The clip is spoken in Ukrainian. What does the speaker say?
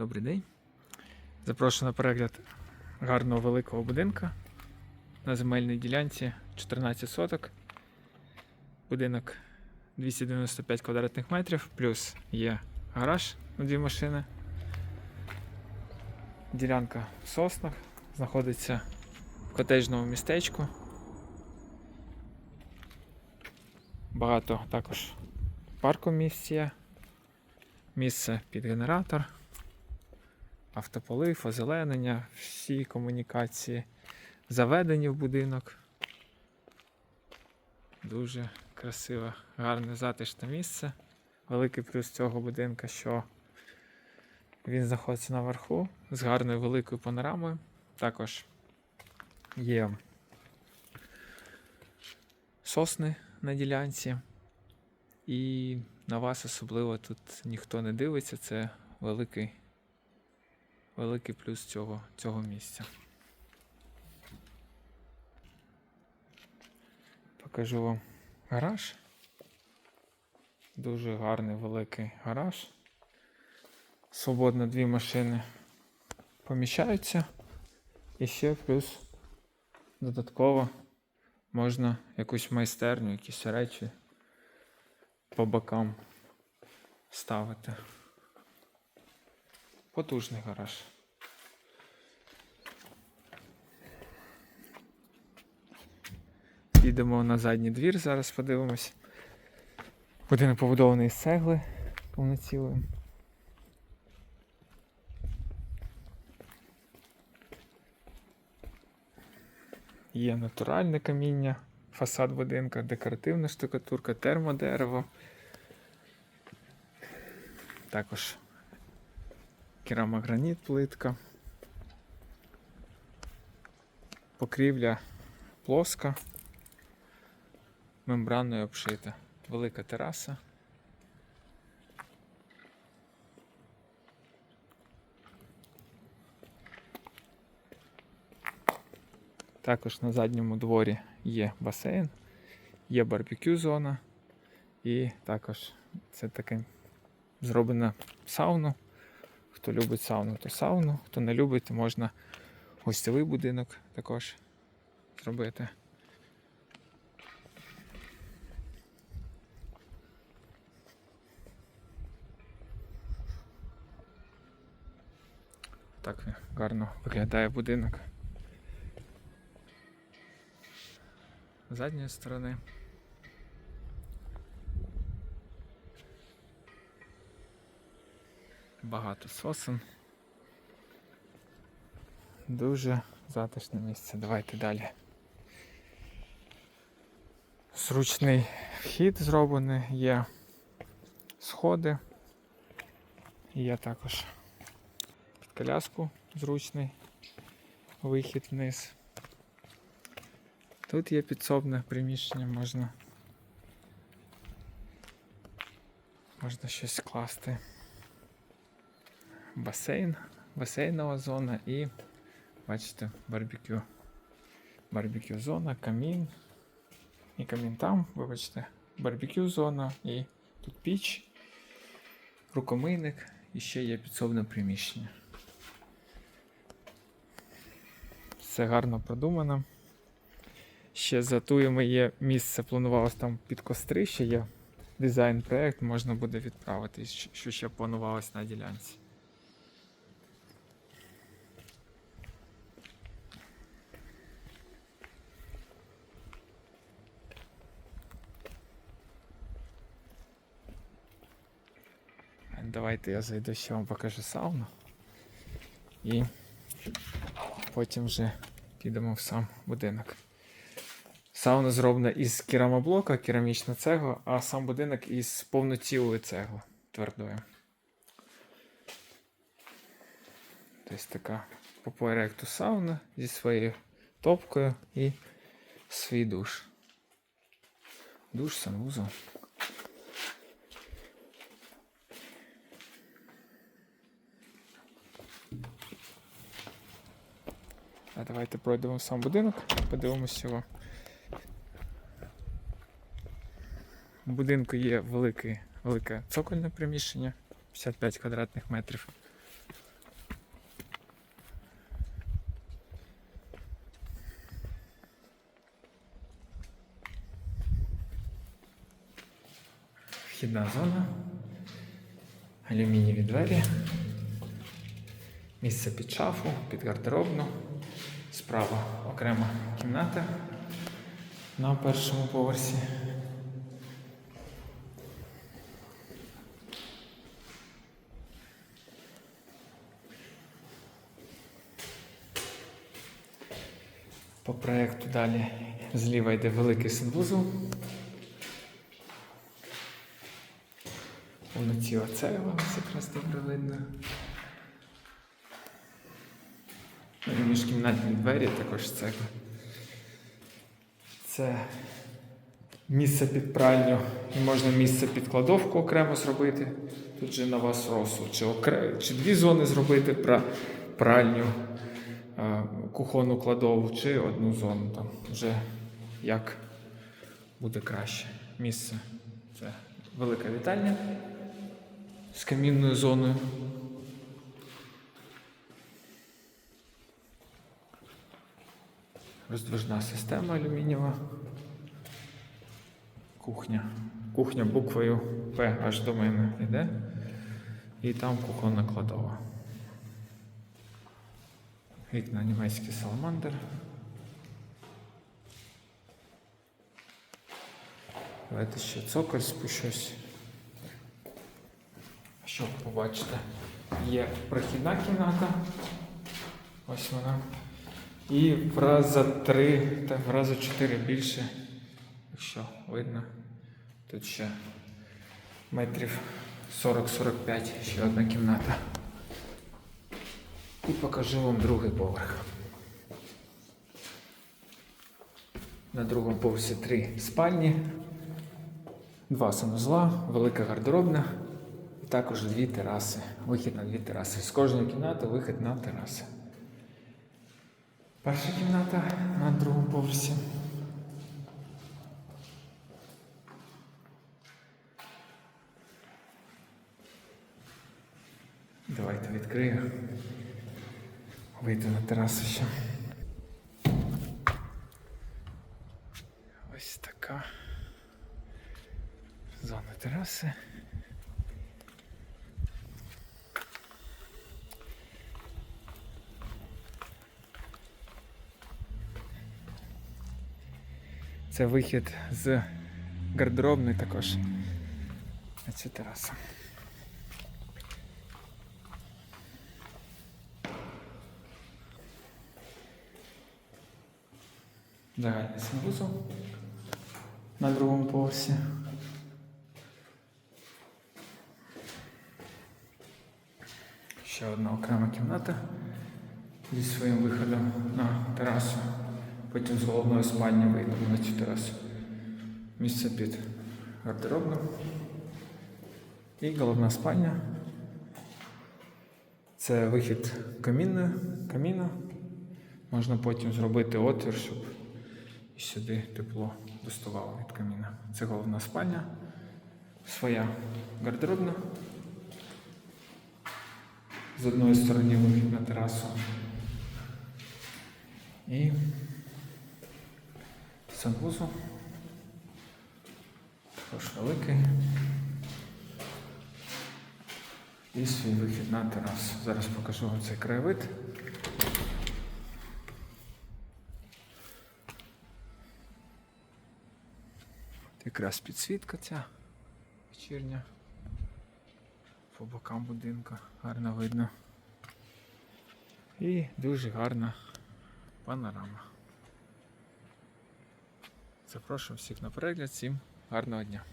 Добрий день. Запрошую на перегляд гарного великого будинка на земельній ділянці 14 соток. Будинок 295 квадратних метрів, плюс є гараж на дві машини. Ділянка в соснах знаходиться в котеджному містечку. Багато також парку місць є. Місце під генератор, автополив, озеленення, всі комунікації заведені в будинок. Дуже красиве, гарне затишне місце. Великий плюс цього будинка, що він знаходиться наверху з гарною великою панорамою. Також є сосни на ділянці. І на вас особливо тут ніхто не дивиться. Це великий, великий плюс цього, цього місця. Покажу вам гараж. Дуже гарний великий гараж. Свободно дві машини поміщаються. І ще плюс додатково можна якусь майстерню, якісь речі по бокам ставити. Потужний гараж. Їдемо на задній двір, зараз подивимось. Будинок побудований з цегли повноцілої. Є натуральне каміння, фасад будинка, декоративна штукатурка, термодерево. Також керамограніт плитка. Покрівля плоска, мембраною обшита. Велика тераса. Також на задньому дворі є басейн, є барбекю зона і також це таке зроблена сауна. Хто любить сауну, то сауну, хто не любить, то можна гостьовий будинок також зробити. Так гарно виглядає будинок. З задньої сторони. Багато сосен. Дуже затишне місце. Давайте далі. Зручний вхід зроблений, є сходи. Є також під коляску зручний вихід вниз. Тут є підсобне приміщення, можна, можна щось класти. Басейн, басейнова зона і бачите, барбекю. Барбекю зона, камін. І камін там, вибачте, барбекю зона і тут піч, рукомийник і ще є підсобне приміщення. Все гарно продумано. Ще за туями є місце, планувалось там під кострище, є дизайн-проект, можна буде відправити, що ще планувалось на ділянці. Давайте я зайду ще вам покажу сауну. І потім вже підемо в сам будинок. Сауна зроблена із керамоблока, керамічна цегла, а сам будинок із повноцілої цегли твердої. Тобто така по проекту сауна зі своєю топкою і свій душ. Душ, санвузол. А давайте пройдемо сам будинок, подивимося його. У будинку є велике, велике цокольне приміщення, 55 квадратних метрів. Вхідна зона, алюмінієві двері. Місце під шафу, під гардеробну. Справа окрема кімната на першому поверсі. По проєкту далі зліва йде великий санвузол. Вночі оце вам якраз добре видно. Ну, і Міжкімнатні двері також це. Це місце під пральню і можна місце під кладовку окремо зробити. Тут же на вас розсуд. Чи, окре... чи дві зони зробити пра... пральню, е, кухонну кладову, чи одну зону там. Вже як буде краще. Місце. Це велика вітальня з камінною зоною. Роздвижна система алюмінієва. Кухня. Кухня буквою П аж до мене йде. І там кухонна кладова. Вікна німецький саламандр. Давайте ще цоколь спущусь. Щоб побачите, є прохідна кімната. Ось вона. І в раз за три та в раз за чотири більше, якщо видно, тут ще метрів 40-45, ще одна кімната. І покажу вам другий поверх. На другому поверсі три спальні, два санузла, велика гардеробна і також дві тераси. Вихід на дві тераси. З кожної кімнати вихід на тераси. Перша кімната на другому поверсі. Давайте відкрию. Вийти на терасу ще. Ось така зона тераси. Це вихід з гардеробної також на цю терасу. Загальний санвузол на другому поверсі. Ще одна окрема кімната зі своїм виходом на терасу. Потім з головної спальні вийдемо на цю терасу. Місце під гардеробну. І головна спальня. Це вихід камінної, каміна. Можна потім зробити отвір, щоб і сюди тепло доставало від каміна. Це головна спальня. Своя гардеробна. З одної сторони вихід на терасу. І санвузол. Також великий. І свій вихід на терасу. Зараз покажу вам цей краєвид. Якраз підсвітка ця вечірня. По бокам будинку гарно видно. І дуже гарна панорама. Запрошую всіх на перегляд, всім гарного дня.